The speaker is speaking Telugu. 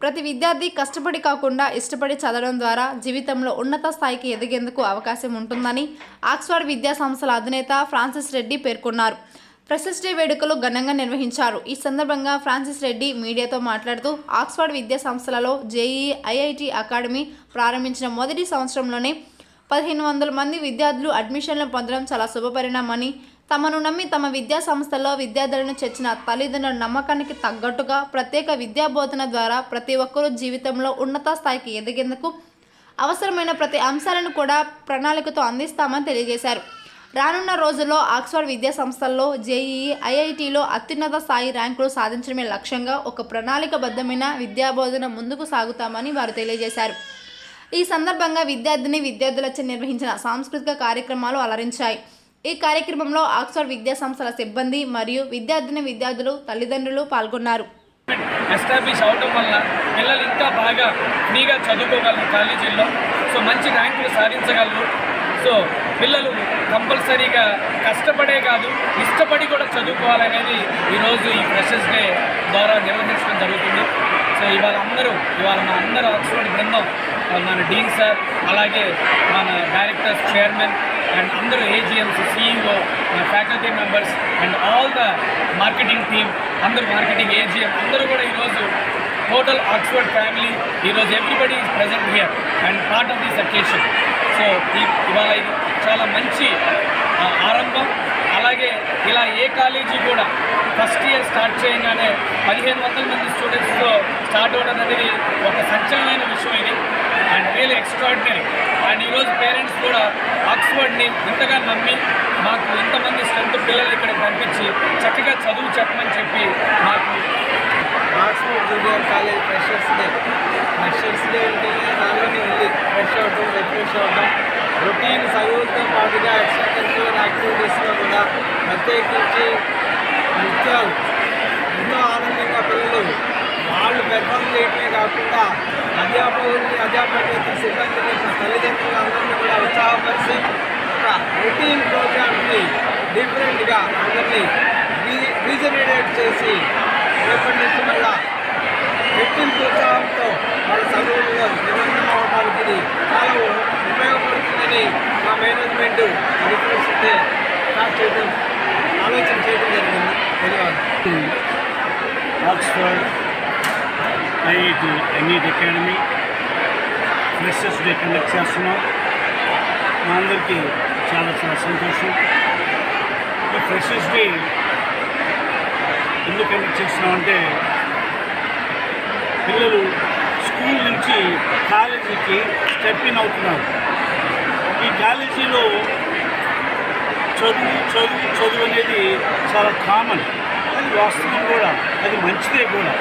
ప్రతి విద్యార్థి కష్టపడి కాకుండా ఇష్టపడి చదవడం ద్వారా జీవితంలో ఉన్నత స్థాయికి ఎదిగేందుకు అవకాశం ఉంటుందని ఆక్స్ఫర్డ్ విద్యా సంస్థల అధినేత ఫ్రాన్సిస్ రెడ్డి పేర్కొన్నారు. ఫ్రెషర్స్ డే వేడుకలు ఘనంగా నిర్వహించారు. ఈ సందర్భంగా ఫ్రాన్సిస్ రెడ్డి మీడియాతో మాట్లాడుతూ ఆక్స్ఫర్డ్ విద్యా సంస్థలలో జేఈ ఐఐటి అకాడమీ ప్రారంభించిన మొదటి సంవత్సరంలోనే పదిహేను వందల మంది విద్యార్థులు అడ్మిషన్లు పొందడం చాలా శుభపరిణామని తమను నమ్మి తమ విద్యా సంస్థల్లో విద్యార్థులను చేర్చిన తల్లిదండ్రుల నమ్మకానికి తగ్గట్టుగా ప్రత్యేక విద్యా బోధన ద్వారా ప్రతి ఒక్కరూ జీవితంలో ఉన్నత స్థాయికి ఎదిగేందుకు అవసరమైన ప్రతి అంశాలను కూడా ప్రణాళికతో అందిస్తామని తెలియజేశారు. రానున్న రోజుల్లో ఆక్స్ఫర్డ్ విద్యా సంస్థల్లో జేఈఈ ఐఐటిలో అత్యున్నత స్థాయి ర్యాంకులు సాధించడమే లక్ష్యంగా ఒక ప్రణాళికబద్ధమైన విద్యాబోధన ముందుకు సాగుతామని వారు తెలియజేశారు. ఈ సందర్భంగా విద్యార్థిని విద్యార్థులచే నిర్వహించిన సాంస్కృతిక కార్యక్రమాలు అలరించాయి. ఈ కార్యక్రమంలో ఆక్స్ఫర్డ్ విద్యా సంస్థల సిబ్బంది మరియు విద్యార్థిని విద్యార్థులు తల్లిదండ్రులు పాల్గొన్నారు. ఎస్టాబ్లిష్ అవడం వల్ల పిల్లలు ఇంకా బాగా ఫ్రీగా చదువుకోగలరు కాలేజీల్లో. సో మంచి ర్యాంకులు సాధించగలరు. సో పిల్లలు కంపల్సరీగా కష్టపడే కాదు ఇష్టపడి కూడా చదువుకోవాలనేది ఈరోజు ఈ ఫ్రెషర్స్ డే ద్వారా నిర్వహించడం జరుగుతుంది. సో ఇవాళ అందరూ ఇవాళ మా అందరూ ఆక్స్ఫర్డ్ బృందం మన డీన్ సార్ అలాగే మన డైరెక్టర్స్ చైర్మన్ అండ్ అందరూ ఏజిఎంస్ సిఇఓ మన faculty members and all the marketing team అందరూ మార్కెటింగ్ ఏజిఎం అందరూ కూడా ఈరోజు టోటల్ ఆక్స్ఫర్డ్ ఫ్యామిలీ ఈరోజు everybody is present here and part of this occasion so ఇవాళ ఇది చాలా మంచి ఆరంభం. అలాగే ఇలా ఏ కాలేజీ కూడా ఫస్ట్ ఇయర్ స్టార్ట్ చేయగానే పదిహేను వందల మంది స్టూడెంట్స్తో స్టార్ట్ అవ్వడం అనేది ఒక సంచలనమైన విషయం ఇది. అండ్ రియల్ ఎక్స్ట్రాడినరీ అండ్ ఈరోజు పేరెంట్స్ కూడా ఆక్స్ఫర్డ్ని ఇంతగా నమ్మి మాకు ఇంతమంది స్ట్రెంత్ పిల్లలు ఇక్కడ పంపించి చక్కగా చదువు చెప్పమని చెప్పి మాకు Oxford junior college freshers day freshers day ఉంటేనే దానిలోనే ఉంది. ఫ్రెష్ అవడం రిఫ్రెష్ అవడం రొటీన్ చదువులతో పాటుగా ఎక్స్ట్రా కరిక్యులర్ యాక్టివిటీస్లో కూడా ప్రత్యేకించి నృత్యాలు ఎంతో ఆనందంగా పిల్లలు వాళ్ళు పెర్ఫామ్ చేయటమే కాకుండా అదే అధ్యాపకులకి సిబ్బందిని తల్లిదండ్రులందరినీ కూడా ఉత్సాహపరిచి ఒక రొటీన్ ప్రోగ్రామ్ని డిఫరెంట్గా అందరినీ రీజనరేట్ చేసి రేపటి నుంచి మళ్ళా రెట్టింపు ఉత్సాహంతో వాళ్ళ చదువుల్లో నిమగ్నం అవడానికి ఇది చాలా ఉపయోగపడుతుందని మా మేనేజ్మెంట్ రిక్వెస్ట్తే స్టార్ట్ చేయడం ఆలోచన చేయడం జరిగింది ధన్యవాదాలు Oxford IIT NET academy freshers day conduct చేస్తున్నాం. మా అందరికీ చాలా చాలా సంతోషం. ఈ ఫ్రెషర్స్ డే ఎందుకు కండక్ట్ చేస్తున్నామంటే పిల్లలు స్కూల్ నుంచి కాలేజీకి స్టెప్ ఇన్ అవుతున్నారు. ఈ కాలేజీలో చదువు చదువు చదువు అనేది చాలా కామన్. అది వాస్తవం కూడా అది మంచిదే కూడా.